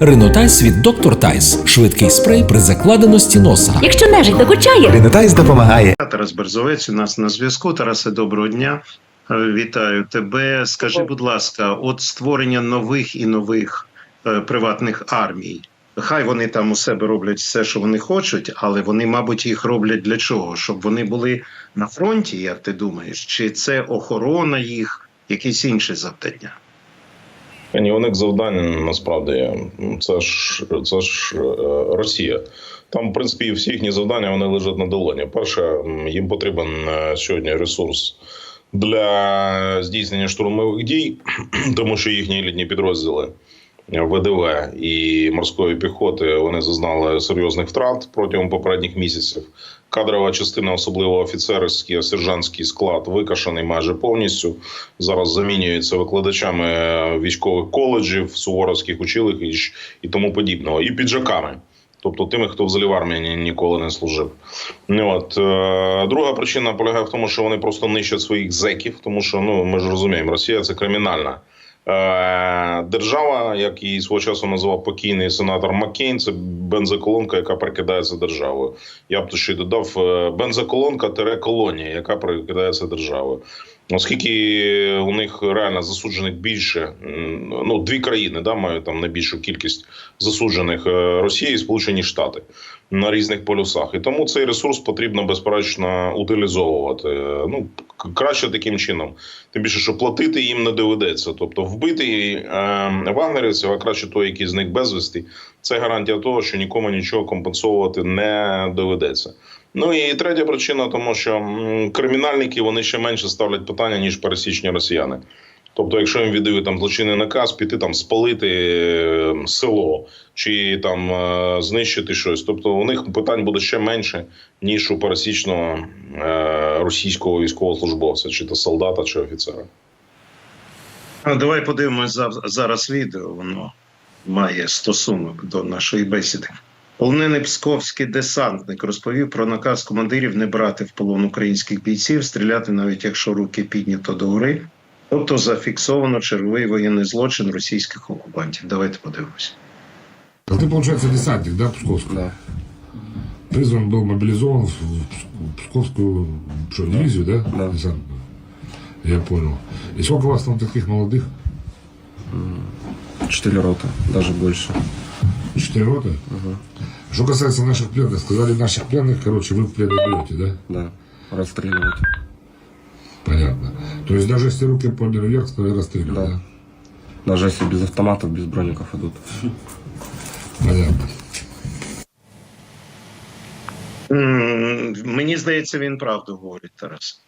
Ринотайс від Доктор Тайс. Швидкий спрей при закладеності носа. Якщо нежить докучає, Ринотайс допомагає. Тарас Берзовець у нас на зв'язку. Тарасе, доброго дня. Е, Вітаю тебе. Скажи, будь ласка, от створення нових і нових е, приватних армій. Хай вони там у себе роблять все, що вони хочуть, але вони, мабуть, їх роблять для чого? Щоб вони були на фронті, як ти думаєш? Чи це охорона їх, якісь інші завдання? Ні, у них завдання насправді це ж це ж е, Росія. Там, в принципі, всі їхні завдання вони лежать на долоні. Перше, їм потрібен е, сьогодні ресурс для здійснення штурмових дій, тому що їхні елітні підрозділи ВДВ і морської піхоти вони зазнали серйозних втрат протягом попередніх місяців. Кадрова частина, особливо офіцерський, сержантський склад, викашений майже повністю. Зараз замінюється викладачами військових коледжів, суворовських училищ і тому подібного, і піджаками. Тобто тими, хто взагалі в армії ніколи не служив. Ну, От е, друга причина полягає в тому, що вони просто нищать своїх зеків, тому що ну ми ж розуміємо, Росія це кримінальна держава, як її свого часу називав покійний сенатор Маккейн. Це бензоколонка, яка прикидається державою. Я б то ще й додав е, бензоколонка колонія, яка прикидається державою. Оскільки у них реально засуджених більше, ну дві країни да мають там найбільшу кількість засуджених е, Росія і Сполучені Штати на різних полюсах, і тому цей ресурс потрібно безперечно утилізовувати. Е, Ну краще таким чином. Тим більше, що платити їм не доведеться. Тобто вбити е, вагнерівців, а краще той, який зник безвісти, це гарантія того, що нікому нічого компенсовувати не доведеться. Ну і третя причина, тому що кримінальники вони ще менше ставлять питання ніж пересічні росіяни. Тобто, якщо їм віддають там злочинний наказ, піти там спалити е, село чи там е, знищити щось. Тобто, у них питань буде ще менше ніж у пересічного е, російського військовослужбовця, чи то солдата, чи офіцера. Ну, давай подивимось за- зараз відео. Воно має стосунок до нашої бесіди. Полонений псковський десантник розповів про наказ командирів не брати в полон українських бійців, стріляти навіть якщо руки піднято до гори. Тобто зафіксовано черговий воєнний злочин російських окупантів. Давайте подивимося. А ты, получается, десантник, да, Псковский? Да. Призван был мобилизован в Пс- Псковскую что, дивизию, да? Да. Десантную. Я понял. И сколько у вас там таких молодых? Четыре роты, даже больше. Четыре роты? Что касается наших пленных, сказали наших пленных, короче, вы в плен берете, да? Да. Расстреливать. То есть даже если руки подняли вверх, стали расстреливать, да? Да. Даже если без автоматов, без броников идут. Понятно. М, Мені здається, він правду говорить, Тарас.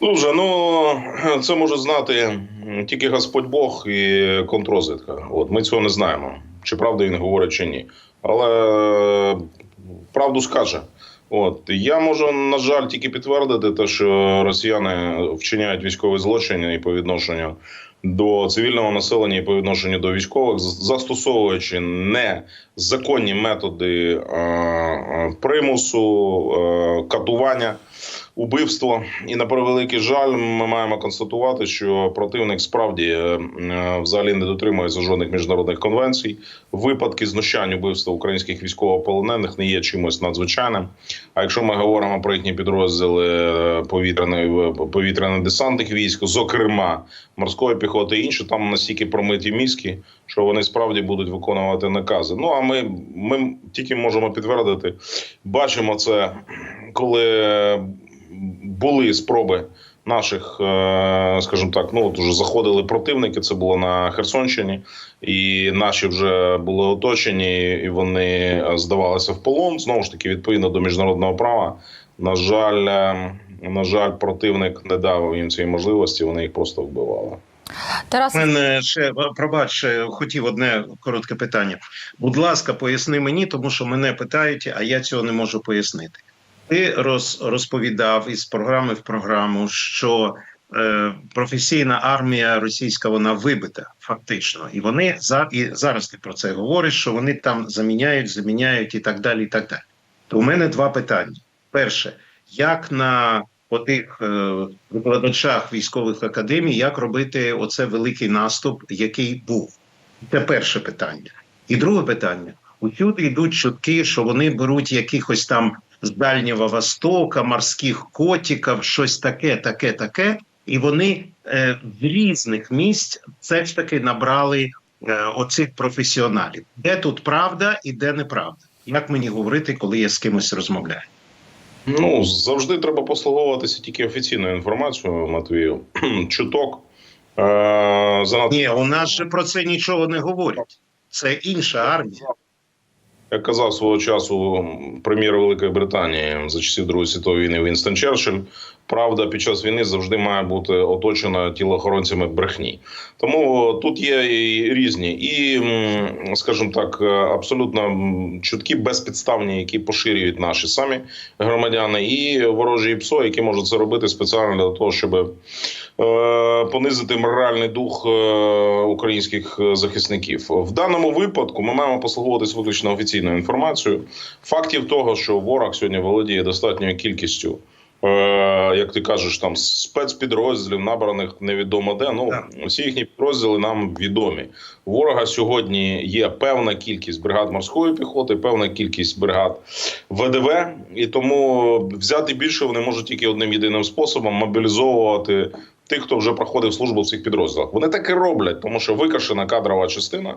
Дуже ну це може знати тільки Господь Бог і контрозвідка. От ми цього не знаємо, чи правда він говорить, чи ні. Але е, правду скаже. От я можу на жаль тільки підтвердити те, що росіяни вчиняють військові злочини і по відношенню до цивільного населення і по відношенню до військових, застосовуючи незаконні методи е, е, примусу, е, катування убивство. І на превеликий жаль, ми маємо констатувати, що противник справді е, е, взагалі не дотримується жодних міжнародних конвенцій. Випадки знущань убивства українських військовополонених не є чимось надзвичайним. А якщо ми говоримо про їхні підрозділи е, повітряної повітряно десантних військ, зокрема морської піхоти і інші, там настільки промиті мізки, що вони справді будуть виконувати накази. Ну а ми, ми тільки можемо підтвердити, бачимо це, коли були спроби наших, е, скажімо так, ну от уже заходили противники. Це було на Херсонщині, і наші вже були оточені, і вони е, здавалися в полон. Знову ж таки, відповідно до міжнародного права. На жаль, е, на жаль, противник не дав їм цієї можливості. Вони їх просто вбивали. Тарас, мене ще пробач, ще хотів одне коротке питання. Будь ласка, поясни мені, тому що мене питають, а я цього не можу пояснити. Ти роз, розповідав із програми в програму, що е, професійна армія російська вона вибита фактично, і вони за і зараз ти про це говориш, що вони там заміняють, заміняють і так далі. І так далі. То у мене два питання: перше, як на по тих е, викладачах військових академій, як робити оце великий наступ, який був. Це перше питання. І друге питання: усюди йдуть чутки, що вони беруть якихось там з Дальнього Востока, морських котиків, щось таке, таке, таке, і вони е, з різних місць все ж таки набрали е, оцих професіоналів. Де тут правда і де неправда? Як мені говорити, коли я з кимось розмовляю? Ну завжди треба послуговуватися тільки офіційною інформацією, Матвію. Чуток. Е, занадто Ні, у нас же про це нічого не говорять. Це інша армія. Як казав свого часу прем'єр Великої Британії за часів Другої світової війни Вінстон Черчилль, правда під час війни завжди має бути оточена тілоохоронцями брехні. Тому тут є і різні, і скажімо так, абсолютно м, чуткі безпідставні, які поширюють наші самі громадяни, і ворожі ПСО, які можуть це робити спеціально для того, щоб е, понизити моральний дух е, українських е, захисників. В даному випадку ми маємо послуговуватись виключно офіційною інформацією. Фактів того, що ворог сьогодні володіє достатньою кількістю. Е, Як ти кажеш, там спецпідрозділів набраних невідомо де. Ну всі їхні підрозділи нам відомі. У ворога сьогодні є певна кількість бригад морської піхоти, певна кількість бригад ВДВ, і тому взяти більше вони можуть тільки одним єдиним способом мобілізовувати тих, хто вже проходив службу в цих підрозділах. Вони так і роблять, тому що викашена кадрова частина.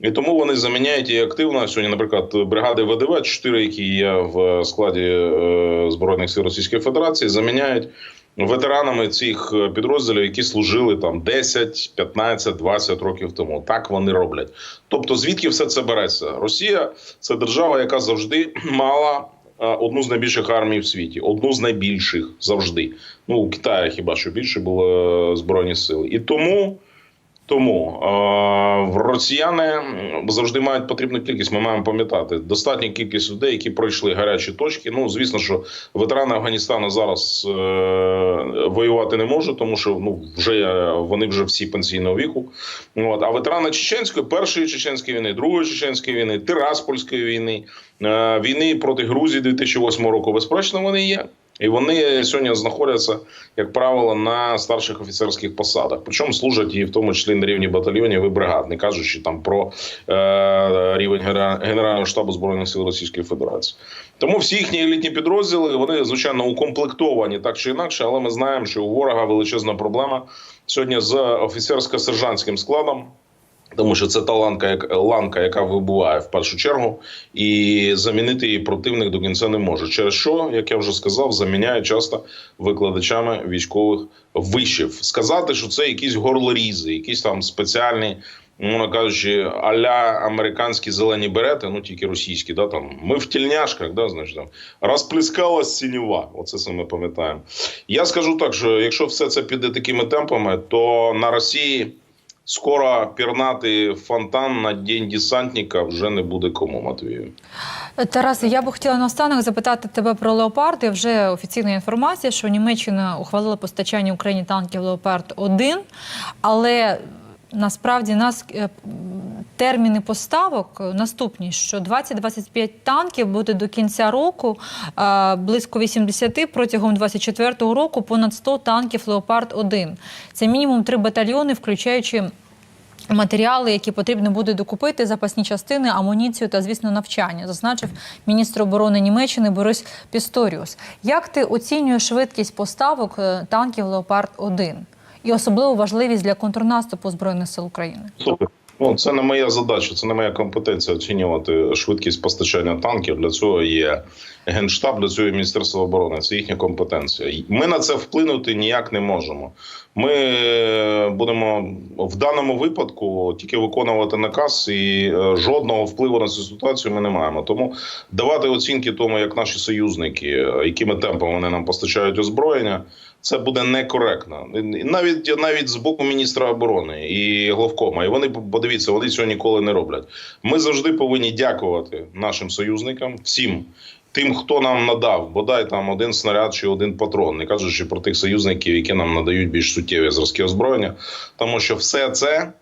І тому вони заміняють її активно. Сьогодні, наприклад, бригади ВДВ, чотири, які є в складі е, збройних сил Російської Федерації, заміняють ветеранами цих е, підрозділів, які служили там 10, 15, 20 років тому. Так вони роблять. Тобто, звідки все це береться? Росія це держава, яка завжди мала. е, Одну з найбільших армій в світі, одну з найбільших завжди. Ну у Китаї хіба що більше було збройні сили, і тому тому е, росіяни завжди мають потрібну кількість. Ми маємо пам'ятати достатня кількість людей, які пройшли гарячі точки. Ну звісно, що ветерани Афганістану зараз е, воювати не можуть, тому що ну вже е, вони вже всі пенсійного віку. От а ветерани чеченської, першої чеченської війни, другої чеченської війни, Тираспольської війни, е, війни проти Грузії 2008 року. Безперечно, вони є. І вони сьогодні знаходяться, як правило, на старших офіцерських посадах. Причому служать і в тому числі на рівні батальйонів і бригад, не кажучи там про е, рівень Генерального штабу збройних сил Російської Федерації. Тому всі їхні елітні підрозділи вони звичайно укомплектовані так чи інакше, але ми знаємо, що у ворога величезна проблема сьогодні з офіцерсько-сержантським складом. Тому що це та ланка, як ланка, яка вибуває в першу чергу, і замінити її противник до кінця не може. Через що, як я вже сказав, заміняє часто викладачами військових вишів. Сказати, що це якісь горлорізи, якісь там спеціальні, мовно кажучи, аля американські зелені берети, ну тільки російські, да там ми в тільняшках, да, значить там розплескалась синєва. Оце це ми пам'ятаємо. Я скажу так, що якщо все це піде такими темпами, то на Росії. Скоро пірнати фонтан на день десантника вже не буде кому, Матвію. Тарас, я би хотіла наостанок запитати тебе про леопарди. Вже офіційна інформація, що Німеччина ухвалила постачання Україні танків Леопард 1 але насправді нас е, терміни поставок наступні: що 20-25 танків буде до кінця року, е, близько 80 протягом 24-го року понад 100 танків Леопард 1 Це мінімум три батальйони, включаючи. Матеріали, які потрібно буде докупити, запасні частини, амуніцію та, звісно, навчання, зазначив міністр оборони Німеччини Борис Пісторіус. Як ти оцінюєш швидкість поставок е, танків Леопард 1 і особливу важливість для контрнаступу збройних сил України? Ну це не моя задача, це не моя компетенція оцінювати швидкість постачання танків. Для цього є генштаб, для цього є міністерство оборони. Це їхня компетенція. Ми на це вплинути ніяк не можемо. Ми е, будемо в даному випадку тільки виконувати наказ, і е, жодного впливу на цю ситуацію ми не маємо. Тому давати оцінки тому, як наші союзники, е, якими темпами вони нам постачають озброєння. Це буде некоректно, навіть навіть з боку міністра оборони і главкома. І вони подивіться, вони цього ніколи не роблять. Ми завжди повинні дякувати нашим союзникам, всім тим, хто нам надав, бодай там один снаряд чи один патрон, не кажучи про тих союзників, які нам надають більш суттєві зразки озброєння, тому що все це.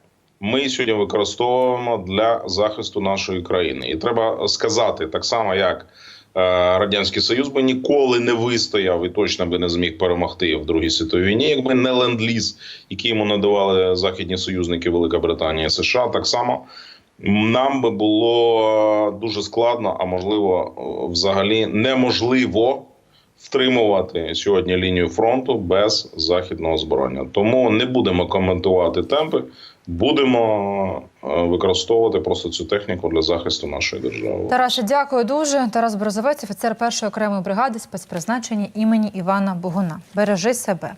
Ми сьогодні використовуємо для захисту нашої країни, і треба сказати так само, як Радянський Союз би ніколи не вистояв і точно би не зміг перемогти в Другій світовій війні, якби не ленд-ліз, який йому надавали західні союзники Велика Британія і США. Так само нам би було дуже складно, а можливо, взагалі неможливо втримувати сьогодні лінію фронту без західного озброєння. Тому не будемо коментувати темпи, будемо е, використовувати просто цю техніку для захисту нашої держави. Тараше, дякую дуже. Тарас Брозовець, офіцер першої окремої бригади спецпризначення імені Івана Богуна. Бережи себе.